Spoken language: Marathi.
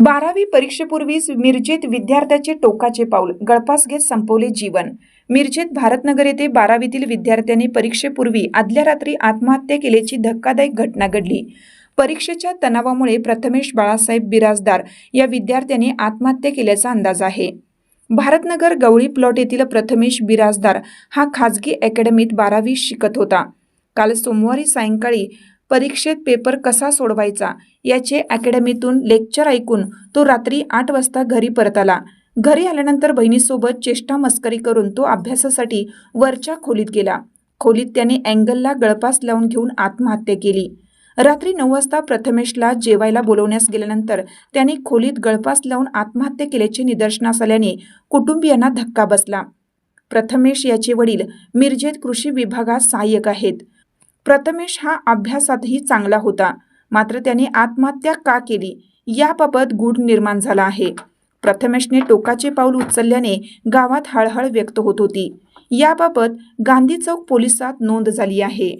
बारावी परीक्षेपूर्वीच मिरजेत विद्यार्थ्याचे टोकाचे पाऊल गळफास घेत संपवले जीवन. मिरजेत भारतनगर येथे बारावीतील विद्यार्थ्यांनी परीक्षेपूर्वी आदल्या रात्री आत्महत्या केल्याची धक्कादायक घटना घडली. परीक्षेच्या तणावामुळे प्रथमेश बाळासाहेब बिराजदार या विद्यार्थ्याने आत्महत्या केल्याचा अंदाज आहे. भारतनगर गवळी प्लॉट येथील प्रथमेश बिराजदार हा खाजगी अकॅडमीत बारावी शिकत होता. काल सोमवारी सायंकाळी परीक्षेत पेपर कसा सोडवायचा याचे अकॅडमीतून लेक्चर ऐकून तो रात्री आठ वाजता घरी परत आला. घरी आल्यानंतर बहिणीसोबत चेष्टा मस्करी करून तो अभ्यासासाठी वरच्या खोलीत गेला. खोलीत त्याने अँगलला गळपास लावून घेऊन आत्महत्या केली. रात्री नऊ वाजता प्रथमेशला जेवायला बोलवण्यास गेल्यानंतर त्याने खोलीत गळपास लावून आत्महत्या केल्याचे निदर्शनास आल्याने कुटुंबियांना धक्का बसला. प्रथमेश याचे वडील मिरजेत कृषी विभागात सहाय्यक आहेत. प्रथमेश हा अभ्यासातही चांगला होता. मात्र त्याने आत्महत्या का केली? याबाबत गूढ निर्माण झाला आहे. प्रथमेशने टोकाचे पाऊल उचलल्याने गावात हळहळ व्यक्त होत होती. याबाबत गांधी चौक पोलिसात नोंद झाली आहे.